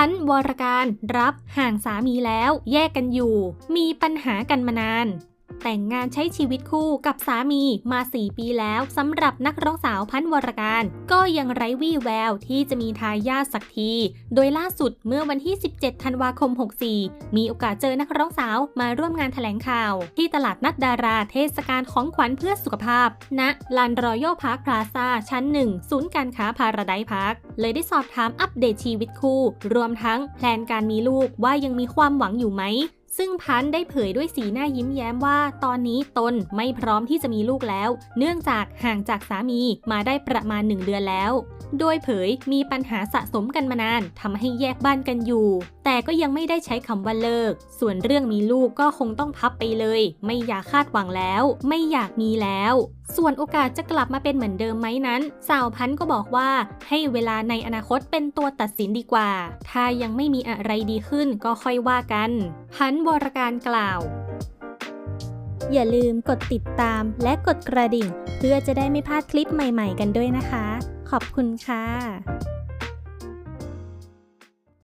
พันธ์วรการรับห่างสามีแล้วแยกกันอยู่ มีปัญหากันมานาน แต่งงานใช้ชีวิตคู่กับสามีมา 4 ปีแล้วสำหรับนักร้องสาวพันธ์วรการ ก็ยังไร้วี่แววที่จะมีทายาทสักที โดยล่าสุดเมื่อวันที่ 17 ธันวาคม 64 มีโอกาสเจอนักร้องสาวมาร่วมงานแถลงข่าว ที่ตลาดนัดดาราเทศกาลของขวัญเพื่อสุขภาพณลานรอยัลพาร์คพลาซาชั้น 1 ศูนย์การค้าพาราไดพาร์คเลยได้สอบถามอัปเดตชีวิตคู่ รวมทั้งแพลนการมีลูกว่ายังมีความหวังอยู่ไหม ซึ่งพันธ์ได้เผยด้วยสีหน้ายิ้มแย้มว่า ตอนนี้ตนไม่พร้อมที่จะมีลูกแล้ว เนื่องจากห่างจากสามีมาได้ประมาณหนึ่งเดือนแล้ว โดยเผยมีปัญหาสะสมกันมานานทำให้แยกบ้านกันอยู่ แต่ก็ยังไม่ได้ใช้คำว่าเลิก ส่วนเรื่องมีลูกก็คงต้องพับไปเลย ไม่อยากคาดหวังแล้ว ไม่อยากมีแล้ว ส่วนโอกาสจะกลับมาเป็นเหมือนเดิมไหมนั้น สาวพันธ์ก็บอกว่า ให้เวลาในอนาคตเป็นตัวตัดสินดีกว่า ถ้ายังไม่มีอะไรดีขึ้นก็ค่อยว่ากัน พันธ์วรการกล่าวอย่าลืมกดติดตามและกดกระดิ่ง เพื่อจะได้ไม่พลาดคลิปใหม่ๆกันด้วยนะคะ ขอบคุณค่ะ